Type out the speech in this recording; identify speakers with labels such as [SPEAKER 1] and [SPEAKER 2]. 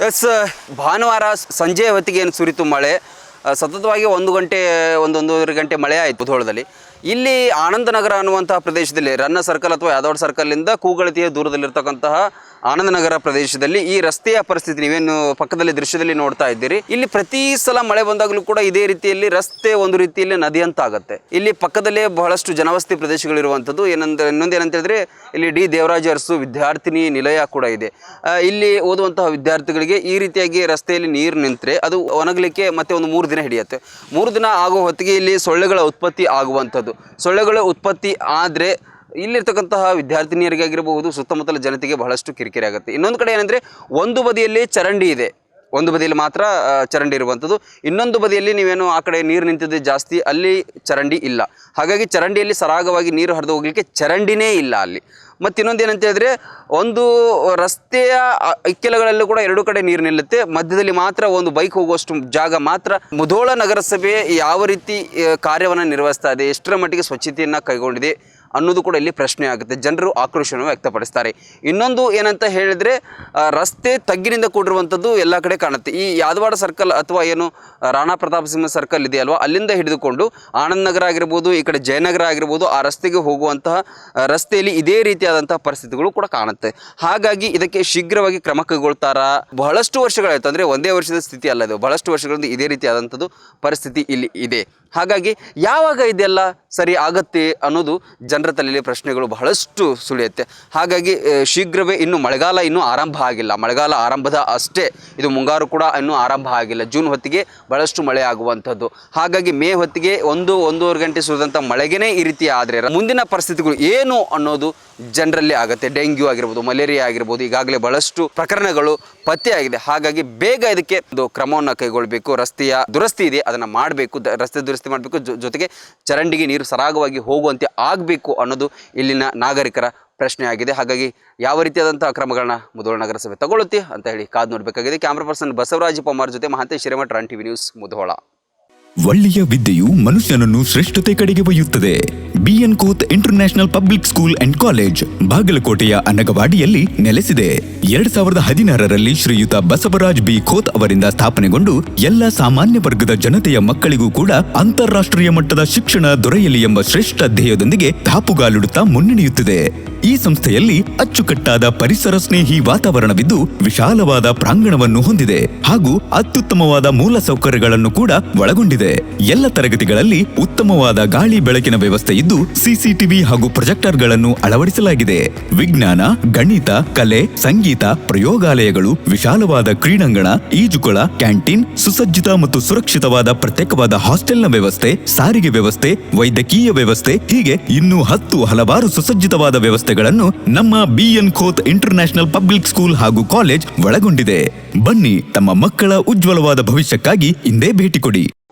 [SPEAKER 1] S ಭಾನುವಾರ ಸಂಜೆ ಹೊತ್ತಿಗೆ ಏನು ಸುರಿತು ಮಳೆ ಸತತವಾಗಿ ಒಂದು ಗಂಟೆ, ಒಂದೊಂದೂವರೆ ಗಂಟೆ ಮಳೆ ಆಯಿತು ಧೋಳದಲ್ಲಿ ಇಲ್ಲಿ ಆನಂದನಗರ ಅನ್ನುವಂತಹ ಪ್ರದೇಶದಲ್ಲಿ ರನ್ನ ಸರ್ಕಲ್ ಅಥವಾ ಯಾದವ್ ಸರ್ಕಲ್ನಿಂದ ಕೂಗಳತಿಯ ದೂರದಲ್ಲಿರ್ತಕ್ಕಂತಹ ಆನಂದನಗರ ಪ್ರದೇಶದಲ್ಲಿ ಈ ರಸ್ತೆಯ ಪರಿಸ್ಥಿತಿ ನೀವೇನು ಪಕ್ಕದಲ್ಲಿ ದೃಶ್ಯದಲ್ಲಿ ನೋಡ್ತಾ ಇದ್ದೀರಿ? ಇಲ್ಲಿ ಪ್ರತಿ ಸಲ ಮಳೆ ಬಂದಾಗಲೂ ಕೂಡ ಇದೇ ರೀತಿಯಲ್ಲಿ ರಸ್ತೆ ಒಂದು ರೀತಿಯಲ್ಲಿ ನದಿ ಅಂತ ಆಗುತ್ತೆ. ಇಲ್ಲಿ ಪಕ್ಕದಲ್ಲೇ ಬಹಳಷ್ಟು ಜನವಸತಿ ಪ್ರದೇಶಗಳಿರುವಂಥದ್ದು. ಏನಂದ್ರೆ ಇನ್ನೊಂದೇನಂತ ಹೇಳಿದ್ರೆ ಇಲ್ಲಿ ಡಿ. ದೇವರಾಜ ಅರಸು ವಿದ್ಯಾರ್ಥಿನಿ ನಿಲಯ ಕೂಡ ಇದೆ. ಇಲ್ಲಿ ಓದುವಂತಹ ವಿದ್ಯಾರ್ಥಿಗಳಿಗೆ ಈ ರೀತಿಯಾಗಿ ರಸ್ತೆಯಲ್ಲಿ ನೀರು ನಿಂತರೆ ಅದು ಒಣಗಲಿಕ್ಕೆ ಮತ್ತೆ ಒಂದು ಮೂರು ದಿನ ಹಿಡಿಯುತ್ತೆ. ಮೂರು ದಿನ ಆಗುವ ಹೊತ್ತಿಗೆ ಇಲ್ಲಿ ಸೊಳ್ಳೆಗಳ ಉತ್ಪತ್ತಿ ಆಗುವಂಥದ್ದು. ಸೊಳ್ಳೆಗಳ ಉತ್ಪತ್ತಿ ಆದರೆ ಇಲ್ಲಿರ್ತಕ್ಕಂತಹ ವಿದ್ಯಾರ್ಥಿನಿಯರಿಗಾಗಿರಬಹುದು, ಸುತ್ತಮುತ್ತಲ ಜನತೆಗೆ ಬಹಳಷ್ಟು ಕಿರಿಕಿರಿ ಆಗುತ್ತೆ. ಇನ್ನೊಂದು ಕಡೆ ಏನಂದರೆ, ಒಂದು ಬದಿಯಲ್ಲಿ ಚರಂಡಿ ಇದೆ. ಒಂದು ಬದಿಯಲ್ಲಿ ಮಾತ್ರ ಚರಂಡಿ ಇರುವಂಥದ್ದು ಇನ್ನೊಂದು ಬದಿಯಲ್ಲಿ ನೀವೇನು ಆ ಕಡೆ ನೀರು ನಿಂತಿದ್ದು ಜಾಸ್ತಿ, ಅಲ್ಲಿ ಚರಂಡಿ ಇಲ್ಲ. ಹಾಗಾಗಿ ಚರಂಡಿಯಲ್ಲಿ ಸರಾಗವಾಗಿ ನೀರು ಹರಿದು ಹೋಗಲಿಕ್ಕೆ ಚರಂಡಿನೇ ಇಲ್ಲ ಅಲ್ಲಿ. ಮತ್ತು ಇನ್ನೊಂದು ಏನಂತ ಹೇಳಿದ್ರೆ, ಒಂದು ರಸ್ತೆಯ ಇಕ್ಕೆಲಗಳಲ್ಲೂ ಕೂಡ ಎರಡು ಕಡೆ ನೀರು ನಿಲ್ಲುತ್ತೆ. ಮಧ್ಯದಲ್ಲಿ ಮಾತ್ರ ಒಂದು ಬೈಕ್ ಹೋಗುವಷ್ಟು ಜಾಗ ಮಾತ್ರ. ಮುಧೋಳ ನಗರಸಭೆ ಯಾವ ರೀತಿ ಕಾರ್ಯವನ್ನು ನಿರ್ವಹಿಸ್ತಾ ಇದೆ, ಎಷ್ಟರ ಮಟ್ಟಿಗೆ ಸ್ವಚ್ಛತೆಯನ್ನು ಕೈಗೊಂಡಿದೆ ಅನ್ನೋದು ಕೂಡ ಇಲ್ಲಿ ಪ್ರಶ್ನೆ ಆಗುತ್ತೆ. ಜನರು ಆಕ್ರೋಶವನ್ನು ವ್ಯಕ್ತಪಡಿಸ್ತಾರೆ. ಇನ್ನೊಂದು ಏನಂತ ಹೇಳಿದರೆ ರಸ್ತೆ ತಗ್ಗಿನಿಂದ ಕೂಡಿರುವಂಥದ್ದು ಎಲ್ಲ ಕಡೆ ಕಾಣುತ್ತೆ. ಈ ಯಾದವಾಡ ಸರ್ಕಲ್ ಅಥವಾ ಏನು ರಾಣಾ ಪ್ರತಾಪ್ ಸಿಂಹ ಸರ್ಕಲ್ ಇದೆಯಲ್ವಾ? ಅಲ್ಲಿಂದ ಹಿಡಿದುಕೊಂಡು ಆನಂದ್ ನಗರ ಆಗಿರ್ಬೋದು, ಈ ಕಡೆ ಜಯನಗರ ಆಗಿರ್ಬೋದು, ಆ ರಸ್ತೆಗೆ ಹೋಗುವಂತಹ ರಸ್ತೆಯಲ್ಲಿ ಇದೇ ರೀತಿಯಾದಂತಹ ಪರಿಸ್ಥಿತಿಗಳು ಕೂಡ ಕಾಣುತ್ತೆ. ಹಾಗಾಗಿ ಇದಕ್ಕೆ ಶೀಘ್ರವಾಗಿ ಕ್ರಮ ಕೈಗೊಳ್ತಾರಾ? ಬಹಳಷ್ಟು ವರ್ಷಗಳಾಯ್ತು. ಅಂದರೆ ಒಂದೇ ವರ್ಷದ ಸ್ಥಿತಿ ಅಲ್ಲದೆ ಬಹಳಷ್ಟು ವರ್ಷಗಳಿಂದ ಇದೇ ರೀತಿಯಾದಂಥದ್ದು ಪರಿಸ್ಥಿತಿ ಇಲ್ಲಿ ಇದೆ. ಹಾಗಾಗಿ ಯಾವಾಗ ಇದೆಲ್ಲ ಸರಿ ಆಗತ್ತೆ ಅನ್ನೋದು ಜನರ ತಲೆಯಲ್ಲಿ ಪ್ರಶ್ನೆಗಳು ಬಹಳಷ್ಟು ಸುಳಿಯುತ್ತೆ. ಹಾಗಾಗಿ ಶೀಘ್ರವೇ ಇನ್ನು ಮಳೆಗಾಲ ಇನ್ನೂ ಆರಂಭ ಆಗಿಲ್ಲ. ಮಳೆಗಾಲ ಆರಂಭದ ಅಷ್ಟೇ ಇದು ಮುಂಗಾರು ಕೂಡ ಇನ್ನೂ ಆರಂಭ ಆಗಿಲ್ಲ. ಜೂನ್ ಹೊತ್ತಿಗೆ ಬಹಳಷ್ಟು ಮಳೆ ಆಗುವಂಥದ್ದು. ಹಾಗಾಗಿ ಮೇ ಹೊತ್ತಿಗೆ ಒಂದು, ಒಂದೂವರೆ ಗಂಟೆ ಸುರಿದಂಥ ಮಳೆಗೇನೆ ಈ ರೀತಿ ಆದರೆ ಮುಂದಿನ ಪರಿಸ್ಥಿತಿಗಳು ಏನು ಅನ್ನೋದು ಜನರಲ್ಲಿ ಆಗುತ್ತೆ. ಡೆಂಗ್ಯೂ ಆಗಿರ್ಬೋದು, ಮಲೇರಿಯಾ ಆಗಿರ್ಬೋದು, ಈಗಾಗಲೇ ಬಹಳಷ್ಟು ಪ್ರಕರಣಗಳು ಪತ್ತೆಯಾಗಿದೆ. ಹಾಗಾಗಿ ಬೇಗ ಇದಕ್ಕೆ ಒಂದು ಕ್ರಮವನ್ನು ಕೈಗೊಳ್ಳಬೇಕು ರಸ್ತೆಯ ದುರಸ್ತಿ ಇದೆ. ಅದನ್ನು ಮಾಡಬೇಕು. ರಸ್ತೆ ದುರಸ್ತಿ ಮಾಡಬೇಕು. ಜೊತೆಗೆ ಚರಂಡಿಗೆ ನೀರು ಸರಾಗವಾಗಿ ಹೋಗುವಂತೆ ಆಗಬೇಕು ಅನ್ನೋದು ಇಲ್ಲಿನ ನಾಗರಿಕರ ಪ್ರಶ್ನೆಯಾಗಿದೆ. ಹಾಗಾಗಿ ಯಾವ ರೀತಿಯಾದಂಥ ಕ್ರಮಗಳನ್ನ ಮುಧೋಳ ನಗರಸಭೆ ತಗೊಳ್ಳುತ್ತೆ ಅಂತ ಹೇಳಿ ಕಾದು ನೋಡಬೇಕಾಗಿದೆ. ಕ್ಯಾಮ್ರಾ ಪರ್ಸನ್ ಬಸವರಾಜ ಪೊಮಾರ್ ಜೊತೆ Mahantesh Hiremath Run TV news Mudhol.
[SPEAKER 2] ಒಳ್ಳೆಯ ವಿದ್ಯೆಯು ಮನುಷ್ಯನನ್ನು ಶ್ರೇಷ್ಠತೆ ಕಡೆಗೆ ಒಯ್ಯುತ್ತದೆ. BN Khot international public school and college ಬಾಗಲಕೋಟೆಯ ಅನಗವಾಡಿಯಲ್ಲಿ ನೆಲೆಸಿದೆ. ಎರಡ್ ಸಾವಿರದ ಹದಿನಾರರಲ್ಲಿ ಶ್ರೀಯುತ ಬಸವರಾಜ್ ಬಿ ಖೋತ್ ಅವರಿಂದ ಸ್ಥಾಪನೆಗೊಂಡು ಎಲ್ಲ ಸಾಮಾನ್ಯ ವರ್ಗದ ಜನತೆಯ ಮಕ್ಕಳಿಗೂ ಕೂಡ ಅಂತಾರಾಷ್ಟ್ರೀಯ ಮಟ್ಟದ ಶಿಕ್ಷಣ ದೊರೆಯಲಿ ಎಂಬ ಶ್ರೇಷ್ಠ ಧ್ಯೇಯದೊಂದಿಗೆ ದಾಪುಗಾಲಿಡುತ್ತಾ ಮುನ್ನಡೆಯುತ್ತಿದೆ. ಈ ಸಂಸ್ಥೆಯಲ್ಲಿ ಅಚ್ಚುಕಟ್ಟಾದ ಪರಿಸರ ಸ್ನೇಹಿ ವಾತಾವರಣವಿದ್ದು ವಿಶಾಲವಾದ ಪ್ರಾಂಗಣವನ್ನು ಹೊಂದಿದೆ ಹಾಗೂ ಅತ್ಯುತ್ತಮವಾದ ಮೂಲ ಸೌಕರ್ಯಗಳನ್ನು ಕೂಡ ಒಳಗೊಂಡಿದೆ. ಎಲ್ಲ ತರಗತಿಗಳಲ್ಲಿ ಉತ್ತಮವಾದ ಗಾಳಿ ಬೆಳಕಿನ ವ್ಯವಸ್ಥೆ ಇದ್ದು ಸಿಸಿಟಿವಿ ಹಾಗೂ ಪ್ರೊಜೆಕ್ಟರ್ಗಳನ್ನು ಅಳವಡಿಸಲಾಗಿದೆ. ವಿಜ್ಞಾನ, ಗಣಿತ, ಕಲೆ, ಸಂಗೀತ, ಪ್ರಯೋಗಾಲಯಗಳು, ವಿಶಾಲವಾದ ಕ್ರೀಡಾಂಗಣ, ಈಜುಕೊಳ, ಕ್ಯಾಂಟೀನ್, ಸುಸಜ್ಜಿತ ಮತ್ತು ಸುರಕ್ಷಿತವಾದ ಪ್ರತ್ಯೇಕವಾದ ಹಾಸ್ಟೆಲ್ನ ವ್ಯವಸ್ಥೆ, ಸಾರಿಗೆ ವ್ಯವಸ್ಥೆ, ವೈದ್ಯಕೀಯ ವ್ಯವಸ್ಥೆ, ಹೀಗೆ ಇನ್ನೂ ಹತ್ತು ಹಲವಾರು ಸುಸಜ್ಜಿತವಾದ ವ್ಯವಸ್ಥೆಗಳನ್ನು ನಮ್ಮ BN Khot international public school ಹಾಗೂ ಕಾಲೇಜ್ ಒಳಗೊಂಡಿದೆ. ಬನ್ನಿ ತಮ್ಮ ಮಕ್ಕಳ ಉಜ್ವಲವಾದ ಭವಿಷ್ಯಕ್ಕಾಗಿ ಇಂದೇ ಭೇಟಿ ಕೊಡಿ.